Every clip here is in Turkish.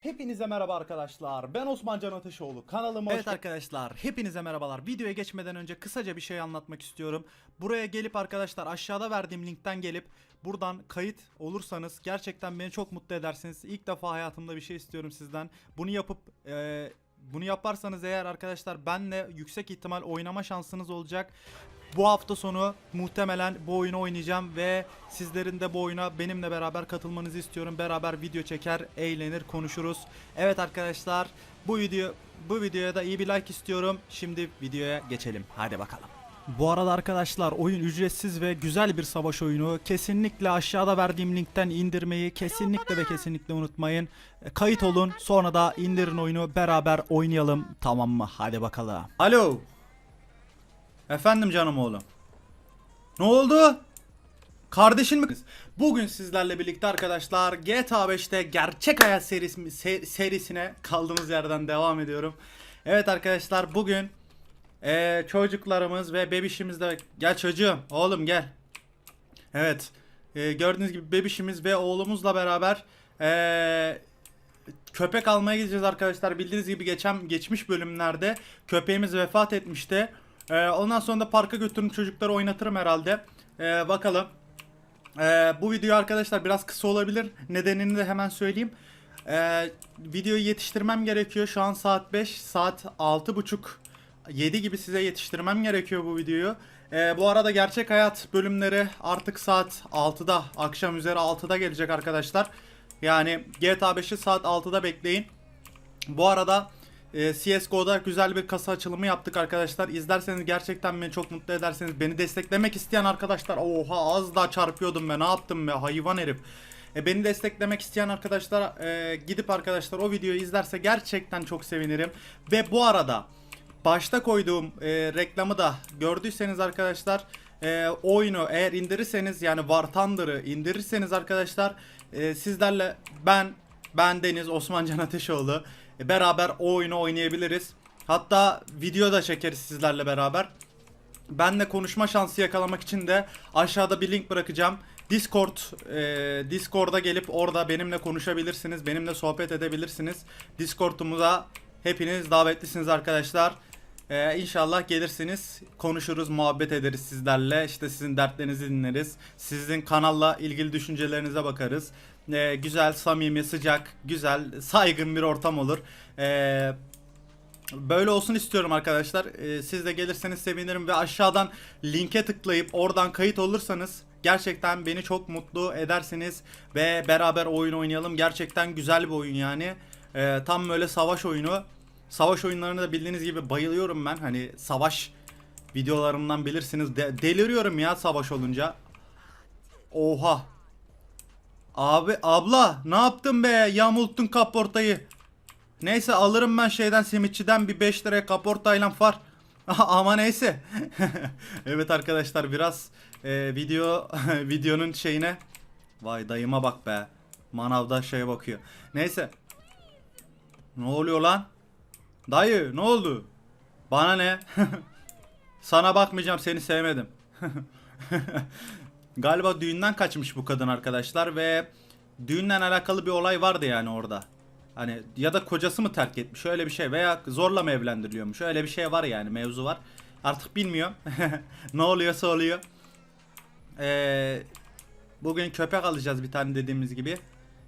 Hepinize merhaba arkadaşlar. Ben Osman Can Ateşoğlu. Kanalıma Evet arkadaşlar hepinize merhabalar. Videoya geçmeden önce kısaca bir şey anlatmak istiyorum. Buraya gelip arkadaşlar aşağıda verdiğim linkten gelip buradan kayıt olursanız gerçekten beni çok mutlu edersiniz. İlk defa hayatımda bir şey istiyorum sizden. Bunu yapıp eee, bunu yaparsanız eğer arkadaşlar benle yüksek ihtimal oynama şansınız olacak. Bu hafta sonu muhtemelen bu oyunu oynayacağım ve sizlerin de bu oyuna benimle beraber katılmanızı istiyorum. Beraber video çeker, eğlenir, konuşuruz. Evet arkadaşlar, bu video bu videoya da iyi bir like istiyorum. Şimdi videoya geçelim. Hadi bakalım. Bu arada arkadaşlar oyun ücretsiz ve güzel bir savaş oyunu. Kesinlikle aşağıda verdiğim linkten indirmeyi kesinlikle ve kesinlikle unutmayın. E, Kayıt olun sonra da indirin oyunu beraber oynayalım tamam mı? Hadi bakalım. Alo. Efendim canım oğlum. Ne oldu? Kardeşin mi? Bugün sizlerle birlikte arkadaşlar GTA 5'te gerçek hayat serisi, se- serisine kaldığımız yerden devam ediyorum. Evet arkadaşlar bugün eee, çocuklarımız ve bebişimiz de gel çocuğum oğlum gel. Evet eee, gördüğünüz gibi bebişimiz ve oğlumuzla beraber eee, köpek almaya gideceğiz arkadaşlar. Bildiğiniz gibi geçen geçmiş bölümlerde köpeğimiz vefat etmişti. Ee, ondan sonra da parka götürün çocukları oynatırım herhalde. Ee, bakalım. Ee, bu video arkadaşlar biraz kısa olabilir. Nedenini de hemen söyleyeyim. Ee, videoyu yetiştirmem gerekiyor. Şu an saat 5, saat 6.30 7 gibi size yetiştirmem gerekiyor bu videoyu. Ee, bu arada gerçek hayat bölümleri artık saat 6'da, akşam üzeri 6'da gelecek arkadaşlar. Yani GTA 5'i saat 6'da bekleyin. Bu arada e, CSGO'da güzel bir kasa açılımı yaptık arkadaşlar. İzlerseniz gerçekten beni çok mutlu ederseniz beni desteklemek isteyen arkadaşlar oha az daha çarpıyordum be ne yaptım be hayvan herif. E, beni desteklemek isteyen arkadaşlar e, gidip arkadaşlar o videoyu izlerse gerçekten çok sevinirim. Ve bu arada başta koyduğum e, reklamı da gördüyseniz arkadaşlar e, oyunu eğer indirirseniz yani War Thunder'ı indirirseniz arkadaşlar e, sizlerle ben ben Deniz Osman Can Ateşoğlu beraber o oyunu oynayabiliriz. Hatta video da çekeriz sizlerle beraber. Benle konuşma şansı yakalamak için de aşağıda bir link bırakacağım. Discord, e, Discord'a gelip orada benimle konuşabilirsiniz, benimle sohbet edebilirsiniz. Discord'umuza hepiniz davetlisiniz arkadaşlar. E, inşallah gelirsiniz, konuşuruz, muhabbet ederiz sizlerle. İşte sizin dertlerinizi dinleriz. Sizin kanalla ilgili düşüncelerinize bakarız. E, güzel, samimi, sıcak, güzel, saygın bir ortam olur. E, Böyle olsun istiyorum arkadaşlar. Ee, siz de gelirseniz sevinirim ve aşağıdan linke tıklayıp oradan kayıt olursanız gerçekten beni çok mutlu edersiniz ve beraber oyun oynayalım. Gerçekten güzel bir oyun yani. Ee, tam böyle savaş oyunu. Savaş oyunlarını da bildiğiniz gibi bayılıyorum ben. Hani savaş videolarımdan bilirsiniz. De- deliriyorum ya savaş olunca. Oha. Abi abla ne yaptın be? Yamulttun kaportayı. Neyse alırım ben şeyden simitçiden bir 5 liraya kaportayla far. Ama neyse. evet arkadaşlar biraz e, video videonun şeyine Vay dayıma bak be. Manavda şeye bakıyor. Neyse. Ne oluyor lan? Dayı ne oldu? Bana ne? Sana bakmayacağım seni sevmedim. Galiba düğünden kaçmış bu kadın arkadaşlar ve düğünle alakalı bir olay vardı yani orada. Hani ya da kocası mı terk etmiş öyle bir şey veya zorla mı evlendiriliyormuş öyle bir şey var yani mevzu var. Artık bilmiyorum. ne oluyorsa oluyor. Ee, bugün köpek alacağız bir tane dediğimiz gibi.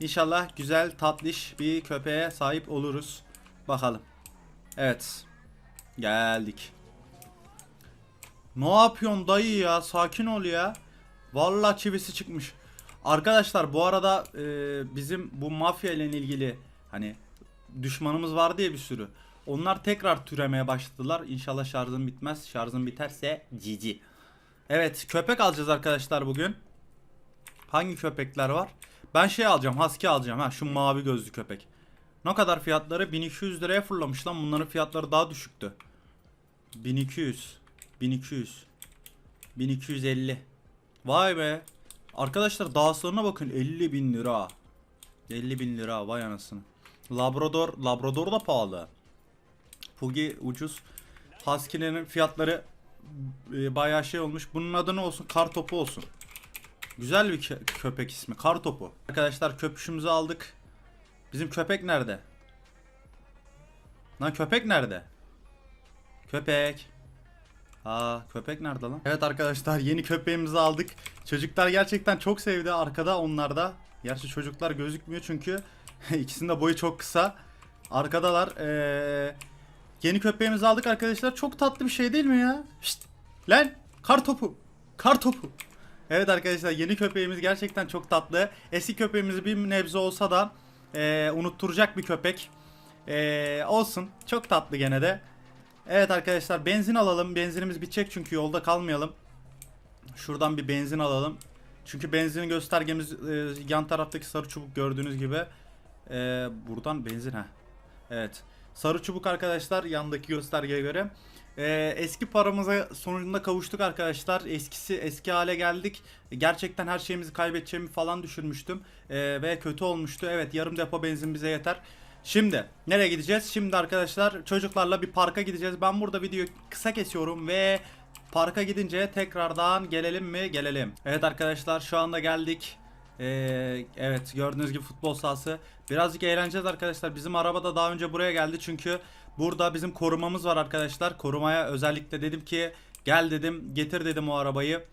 İnşallah güzel tatlış bir köpeğe sahip oluruz. Bakalım. Evet. Geldik. Ne yapıyorsun dayı ya? Sakin ol ya. Vallahi çivisi çıkmış. Arkadaşlar bu arada e, bizim bu mafya ile ilgili hani düşmanımız var diye bir sürü. Onlar tekrar türemeye başladılar. İnşallah şarjım bitmez. Şarjım biterse cici. Evet köpek alacağız arkadaşlar bugün. Hangi köpekler var? Ben şey alacağım. Husky alacağım. Ha şu mavi gözlü köpek. Ne kadar fiyatları? 1200 liraya fırlamış lan. Bunların fiyatları daha düşüktü. 1200. 1200. 1250. Vay be. Arkadaşlar dağıslarına bakın 50 bin lira. 50 bin lira vay anasını. Labrador, Labrador da pahalı. Pugi ucuz. Husky'lerin fiyatları e, bayağı şey olmuş. Bunun adı ne olsun? Kar topu olsun. Güzel bir kö- köpek ismi. Kar topu. Arkadaşlar köpüşümüzü aldık. Bizim köpek nerede? Lan köpek nerede? Köpek. Aa köpek nerede lan? Evet arkadaşlar yeni köpeğimizi aldık. Çocuklar gerçekten çok sevdi arkada onlarda. Gerçi çocuklar gözükmüyor çünkü ikisinin de boyu çok kısa. Arkadalar ee, yeni köpeğimizi aldık arkadaşlar. Çok tatlı bir şey değil mi ya? Şşt, lan kar topu. Kar topu. Evet arkadaşlar yeni köpeğimiz gerçekten çok tatlı. Eski köpeğimiz bir nebze olsa da ee, unutturacak bir köpek. Ee, olsun. Çok tatlı gene de. Evet arkadaşlar benzin alalım. Benzinimiz bitecek çünkü yolda kalmayalım. Şuradan bir benzin alalım. Çünkü benzin göstergemiz e, yan taraftaki sarı çubuk gördüğünüz gibi. E, buradan benzin ha. Evet. Sarı çubuk arkadaşlar yandaki göstergeye göre. E, eski paramıza sonunda kavuştuk arkadaşlar. Eskisi eski hale geldik. Gerçekten her şeyimizi kaybedeceğimi falan düşünmüştüm. E, ve kötü olmuştu. Evet yarım depo benzin bize yeter. Şimdi nereye gideceğiz? Şimdi arkadaşlar çocuklarla bir parka gideceğiz. Ben burada videoyu kısa kesiyorum ve parka gidince tekrardan gelelim mi? Gelelim. Evet arkadaşlar şu anda geldik. Ee, evet gördüğünüz gibi futbol sahası. Birazcık eğleneceğiz arkadaşlar. Bizim araba da daha önce buraya geldi çünkü burada bizim korumamız var arkadaşlar. Korumaya özellikle dedim ki gel dedim getir dedim o arabayı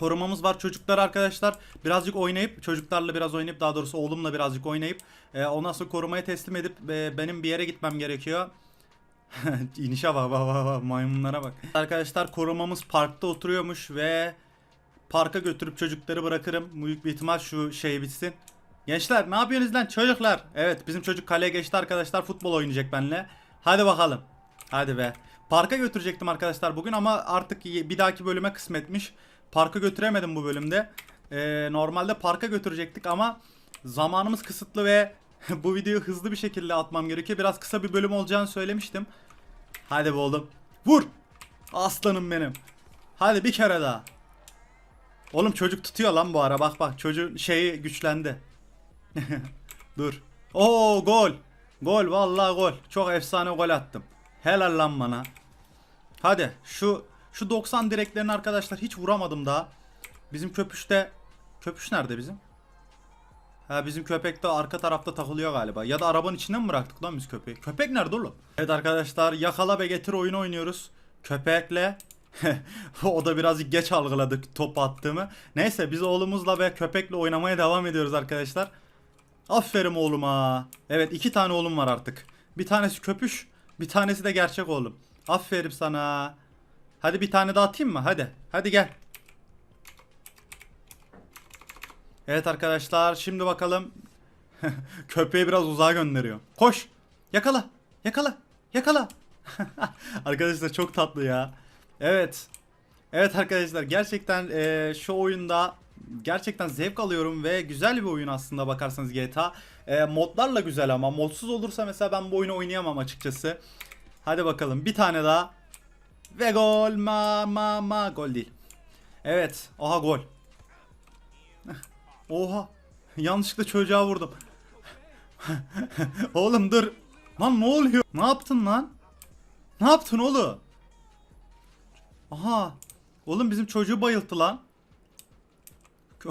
korumamız var çocuklar arkadaşlar birazcık oynayıp çocuklarla biraz oynayıp daha doğrusu oğlumla birazcık oynayıp e, ondan sonra korumaya teslim edip e, benim bir yere gitmem gerekiyor. İnişe bak bak bak bak maymunlara bak. Arkadaşlar korumamız parkta oturuyormuş ve parka götürüp çocukları bırakırım. Büyük bir ihtimal şu şey bitsin. Gençler ne yapıyorsunuz lan çocuklar? Evet bizim çocuk kaleye geçti arkadaşlar futbol oynayacak benimle. Hadi bakalım. Hadi be. Parka götürecektim arkadaşlar bugün ama artık bir dahaki bölüme kısmetmiş. Parka götüremedim bu bölümde. Ee, normalde parka götürecektik ama zamanımız kısıtlı ve bu videoyu hızlı bir şekilde atmam gerekiyor. Biraz kısa bir bölüm olacağını söylemiştim. Hadi be oğlum. Vur. Aslanım benim. Hadi bir kere daha. Oğlum çocuk tutuyor lan bu ara. Bak bak çocuğun şeyi güçlendi. Dur. Oo gol. Gol vallahi gol. Çok efsane gol attım. Helal lan bana. Hadi şu şu 90 direklerini arkadaşlar hiç vuramadım daha. Bizim köpüşte köpüş nerede bizim? Ha bizim köpek de arka tarafta takılıyor galiba. Ya da arabanın içine mi bıraktık lan biz köpeği? Köpek nerede oğlum? Evet arkadaşlar yakala ve getir oyunu oynuyoruz. Köpekle. o da birazcık geç algıladık top attığımı. Neyse biz oğlumuzla ve köpekle oynamaya devam ediyoruz arkadaşlar. Aferin oğluma. Evet iki tane oğlum var artık. Bir tanesi köpüş. Bir tanesi de gerçek oğlum. Aferin sana. Hadi bir tane daha atayım mı? Hadi. Hadi gel. Evet arkadaşlar şimdi bakalım. Köpeği biraz uzağa gönderiyor. Koş. Yakala. Yakala. Yakala. arkadaşlar çok tatlı ya. Evet. Evet arkadaşlar gerçekten eee, şu oyunda gerçekten zevk alıyorum ve güzel bir oyun aslında bakarsanız GTA. Eee, modlarla güzel ama modsuz olursa mesela ben bu oyunu oynayamam açıkçası. Hadi bakalım bir tane daha. Ve gol ma ma ma gol değil. Evet. Aha gol. Oha. Yanlışlıkla çocuğa vurdum. oğlum dur. Lan ne oluyor? Ne yaptın lan? Ne yaptın oğlum? Aha. Oğlum bizim çocuğu bayılttı lan.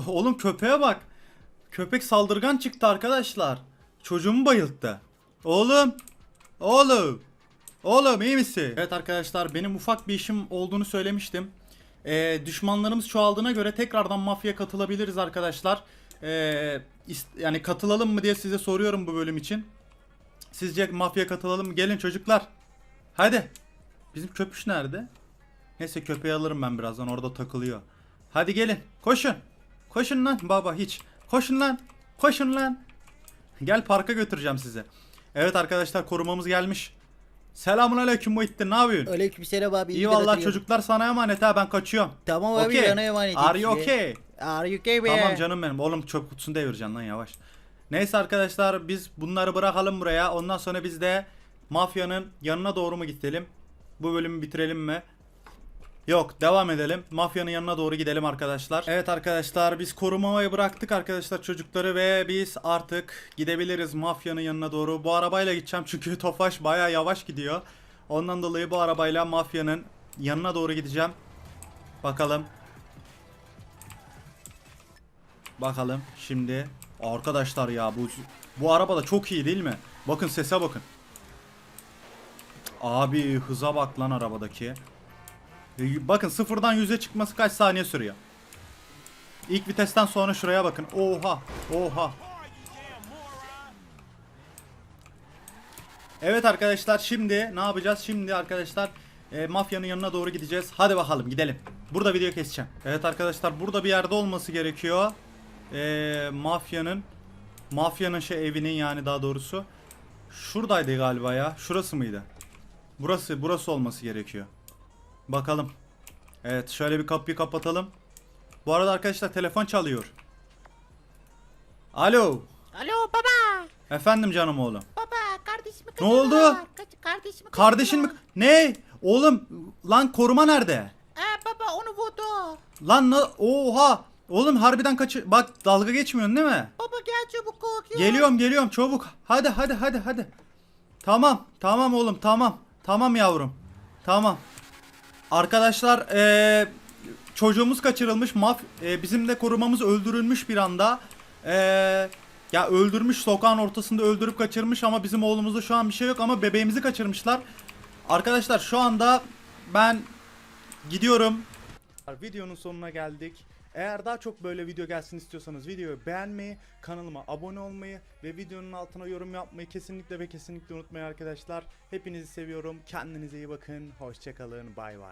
Oğlum köpeğe bak. Köpek saldırgan çıktı arkadaşlar. Çocuğumu bayılttı. Oğlum. Oğlum. Oğlum iyi misin? Evet arkadaşlar benim ufak bir işim olduğunu söylemiştim. Ee, düşmanlarımız çoğaldığına göre tekrardan mafya katılabiliriz arkadaşlar. Ee, yani katılalım mı diye size soruyorum bu bölüm için. Sizce mafya katılalım mı? Gelin çocuklar. Hadi. Bizim köpüş nerede? Neyse köpeği alırım ben birazdan orada takılıyor. Hadi gelin koşun. Koşun lan baba hiç. Koşun lan. Koşun lan. Gel parka götüreceğim sizi. Evet arkadaşlar korumamız gelmiş. Selamun aleyküm Muhittin ne yapıyorsun? Aleykümselam abi. İyi vallahi çocuklar sana emanet ha ben kaçıyorum. Tamam abi Okey. yana emanet. Are you okay? Are you okay be? Tamam canım benim. Oğlum çöp kutusunu devireceksin lan yavaş. Neyse arkadaşlar biz bunları bırakalım buraya. Ondan sonra biz de mafyanın yanına doğru mu gidelim? Bu bölümü bitirelim mi? Yok devam edelim. Mafyanın yanına doğru gidelim arkadaşlar. Evet arkadaşlar biz korumayı bıraktık arkadaşlar çocukları ve biz artık gidebiliriz mafyanın yanına doğru. Bu arabayla gideceğim çünkü Tofaş baya yavaş gidiyor. Ondan dolayı bu arabayla mafyanın yanına doğru gideceğim. Bakalım Bakalım şimdi arkadaşlar ya bu Bu araba da çok iyi değil mi? Bakın sese bakın. Abi hıza bak lan arabadaki. E, Bakın sıfırdan 100'e çıkması kaç saniye sürüyor? İlk vitesten sonra şuraya bakın. Oha, oha. Evet arkadaşlar şimdi ne yapacağız? Şimdi arkadaşlar e, mafyanın yanına doğru gideceğiz. Hadi bakalım gidelim. Burada video keseceğim. Evet arkadaşlar burada bir yerde olması gerekiyor. E, mafyanın mafyanın şey evinin yani daha doğrusu. Şuradaydı galiba ya. Şurası mıydı? Burası burası olması gerekiyor. Bakalım. Evet şöyle bir kapıyı kapatalım. Bu arada arkadaşlar telefon çalıyor. Alo. Alo baba. Efendim canım oğlum. Baba kardeşimi Ne oldu? kaçırdılar. Kaç, kardeşimi Kardeşin mi? kaçırdılar. Ne? Oğlum lan koruma nerede? Ee, baba onu vurdu. Lan na- oha. Oğlum harbiden kaçı bak dalga geçmiyorsun değil mi? Baba gel çabuk korkuyor. Geliyorum geliyorum çabuk. Hadi hadi hadi hadi. Tamam tamam oğlum tamam. Tamam yavrum. Tamam. Arkadaşlar eee, çocuğumuz kaçırılmış. Maf eee, bizim de korumamız öldürülmüş bir anda. Eee, ya öldürmüş sokağın ortasında öldürüp kaçırmış ama bizim oğlumuzda şu an bir şey yok ama bebeğimizi kaçırmışlar. Arkadaşlar şu anda ben gidiyorum. Videonun sonuna geldik. Eğer daha çok böyle video gelsin istiyorsanız videoyu beğenmeyi, kanalıma abone olmayı ve videonun altına yorum yapmayı kesinlikle ve kesinlikle unutmayın arkadaşlar. Hepinizi seviyorum. Kendinize iyi bakın. Hoşçakalın. Bay bay.